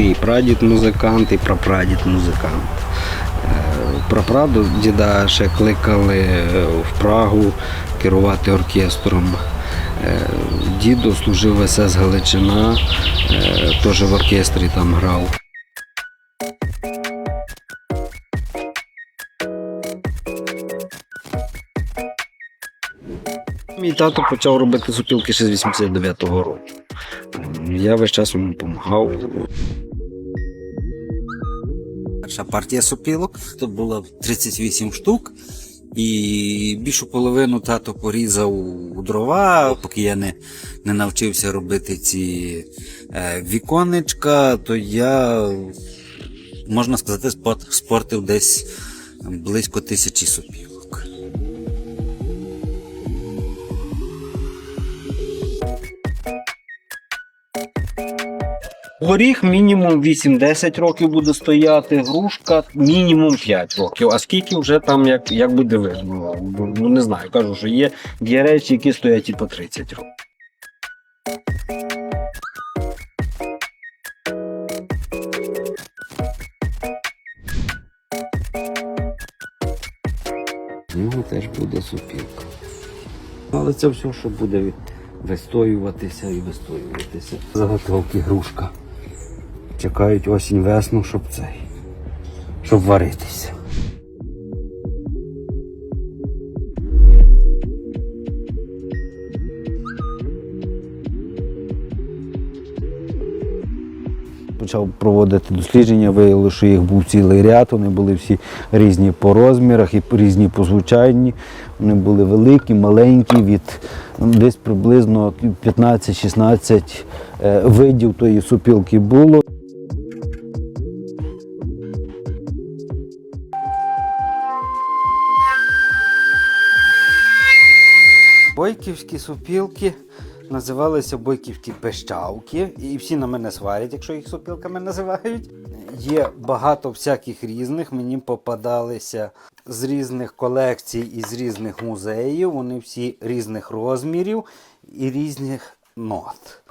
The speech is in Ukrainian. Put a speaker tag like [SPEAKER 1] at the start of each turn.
[SPEAKER 1] і прадід музикант, і прапрадід музикант. Е, Прапраду діда ще кликали е, в Прагу керувати оркестром. Е, Дідо служив СС Галичина, теж в оркестрі там грав. Мій тато почав робити супілки ще з 89-го року. Я весь час йому допомагав.
[SPEAKER 2] Перша партія сопілок. Тут було 38 штук. І більшу половину тато порізав у дрова, поки я не, не навчився робити ці е, віконечка, то я, можна сказати, спортив десь близько тисячі сопілок.
[SPEAKER 1] Горіх мінімум 8-10 років буде стояти, грушка мінімум 5 років. А скільки вже там як, як буде видно? Ну не знаю, кажу, що є, є речі, які стоять і по 30 років. В нього теж буде супілка. Але це все, що буде вистоюватися і вистоюватися. Заготовки грушка. Чекають осінь весну, щоб цей. Щоб варитися. Почав проводити дослідження, виявили, що їх був цілий ряд, вони були всі різні по розмірах і різні по звучанні. Вони були великі, маленькі, від ну, десь приблизно 15-16 е, видів тої супілки було. Бойківські супілки називалися бойківські пещавки, і всі на мене сварять, якщо їх супілками називають. Є багато всяких різних, мені попадалися з різних колекцій і з різних музеїв. Вони всі різних розмірів і різних нот.